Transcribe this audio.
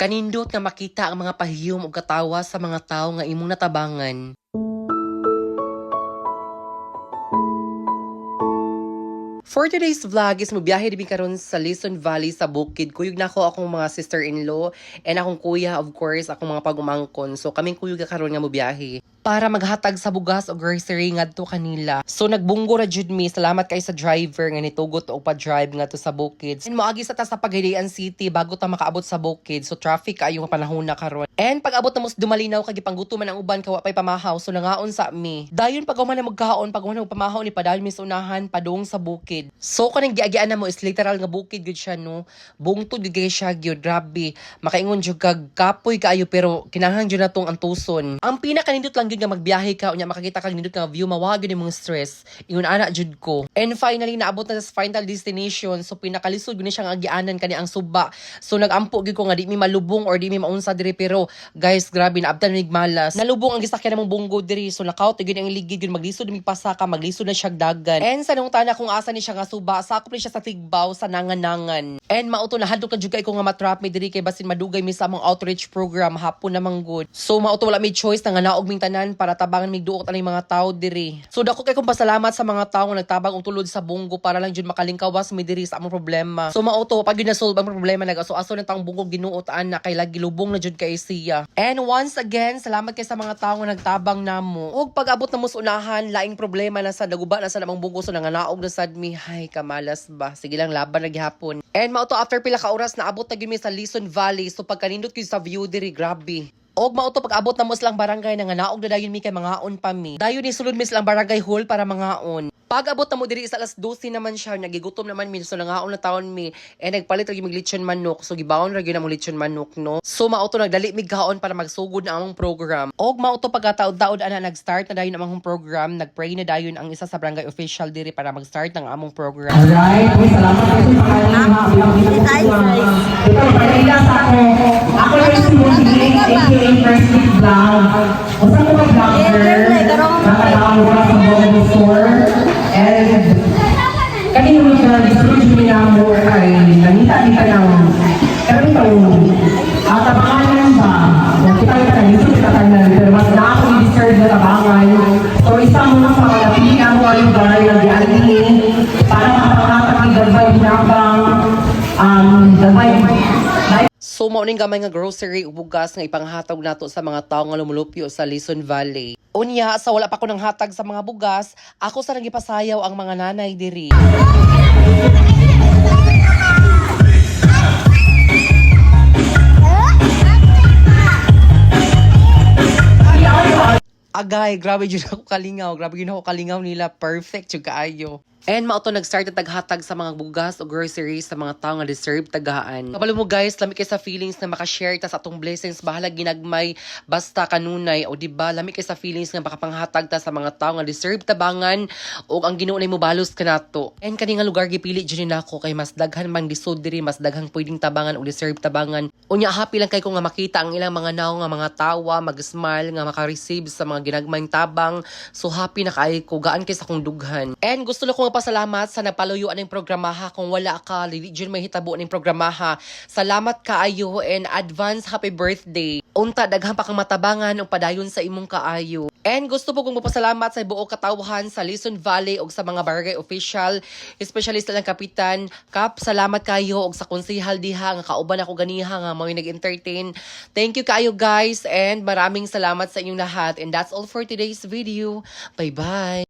Kanindot nga makita ang mga pahiyom o katawa sa mga tao nga imong natabangan. For today's vlog is mobiyahe din karon sa Lison Valley sa Bukid. Kuyog na ako akong mga sister-in-law and akong kuya of course, akong mga pagumangkon. So kaming kuyog ka karon nga mobiyahe para maghatag sa bugas o grocery ngadto kanila. So nagbunggo ra jud mi. Salamat kay sa driver nga nitugot og pa-drive ngadto sa Bukid. And moagi sa ta sa Pagadian City bago ta makaabot sa Bukid. So traffic kayo nga panahon na karon. And pag abot na mos dumalinaw kay gipanggutuman ang uban kawa pay pamahaw so nangaon sa mi. Dayon pag man magkaon pag man pamahaw ni padayon mi unahan padung sa bukid. So kanang giagian na mo is literal nga bukid gud siya no. Bungtod kay siya gyud grabe. Makaingon jud kag kapoy kaayo pero kinahanglan jud natong antuson. Ang pinakanindot lang gyud nga magbiyahe ka unya makakita kag nindot nga view mawag gyud imong stress. Ingon ana jud ko. And finally naabot na sa final destination so pinakalisod gyud ni siya nga agianan kani ang suba. So nagampo gyud ko nga di mi malubong or di mi maunsa diri pero guys grabe naabtan mig malas. Nalubong ang gisakyan namong bunggo diri so nakaut gyud ang ligid gyud maglisod mig pasaka maglisod na siya dagan. And sa nung tana kung asa ni siya nga suba sakop ni siya sa tigbaw sa nangan-nangan. And mauto na hadlok na jud kay ko nga matrap mi diri kay basin madugay mi sa among outreach program hapon namang good. So mauto wala mi choice na nga naog ming tanan para tabangan mig duot aning mga tao diri. So dako kay kong pasalamat sa mga tao nga nagtabang og tulod sa bunggo para lang jud makalingkawas mi diri sa among problema. So mauto pag yun na-solve ang problema nag-aso-aso na taong bunggo ginuot ana kay lagi lubong na jud kay siya. And once again, salamat kay sa mga tao nga nagtabang namo. Og pag-abot na sa unahan, laing problema na sa naguba na sa namang bunggo so nanganaog na sad mi. Hay kamalas ba. Sige lang laban na gihapon. And mauto after pila ka oras naabot na gyud mi sa Lison Valley. So pagkanindot ko sa view diri grabe. Og mauto pag-abot na mo silang barangay na nga naog na dayon mi kay mga on pa mi. Dayon ni sulod mi silang barangay hall para mga on. Pag abot na mo diri sa alas 12 naman siya, nagigutom naman mi so nangaon na taon mi and nagpalit ra gyud lechon manok. So gibawon ra na mo lechon manok no. So mauto nagdali mig kaon para magsugod na among program. Og mauto pagkataod-taod ana nag-start na dayon among program, nagpray na dayon ang isa sa barangay official diri para mag-start ng among program. Alright, salamat O So mao ning gamay nga grocery ug bugas nga ipanghatag nato sa mga tawo nga lumulupyo sa Lison Valley. Unya sa wala pa ko nang hatag sa mga bugas, ako sa nagipasayaw ang mga nanay diri. Agay, grabe jud ako kalingaw. Grabe yun ako kalingaw nila. Perfect jud kaayo. And mao to nag-start na taghatag sa mga bugas o groceries sa mga tao nga deserve tagaan. Kabalo mo guys, lami kay sa feelings na makashare ta sa atong blessings bahala ginagmay basta kanunay o di ba lami kay sa feelings nga makapanghatag ta sa mga tao nga deserve tabangan o ang Ginoo mo balos kanato. And kani nga lugar gipili jud nako kay mas daghan mang lisod diri, mas daghang pwedeng tabangan o deserve tabangan. Unya happy lang kay ko nga makita ang ilang mga naw nga mga tawa, mag-smile nga maka-receive sa mga ginagmayng tabang. So happy na kay ko gaan kay sa kong dughan. And gusto na ko nga pasalamat sa nagpaluyuan ng programaha kung wala ka, jud may hitabo ning programaha. Salamat kaayo and advance happy birthday. Unta daghang pa kang matabangan o padayon sa imong kaayo. And gusto po kong magpasalamat sa buo katawhan sa Lison Valley o sa mga barangay official, especially sa lang kapitan. Kap, salamat kayo og sa konsihal diha nga kauban ako ganiha nga mo nag-entertain. Thank you kayo guys and maraming salamat sa inyong lahat. And that's all for today's video. Bye-bye.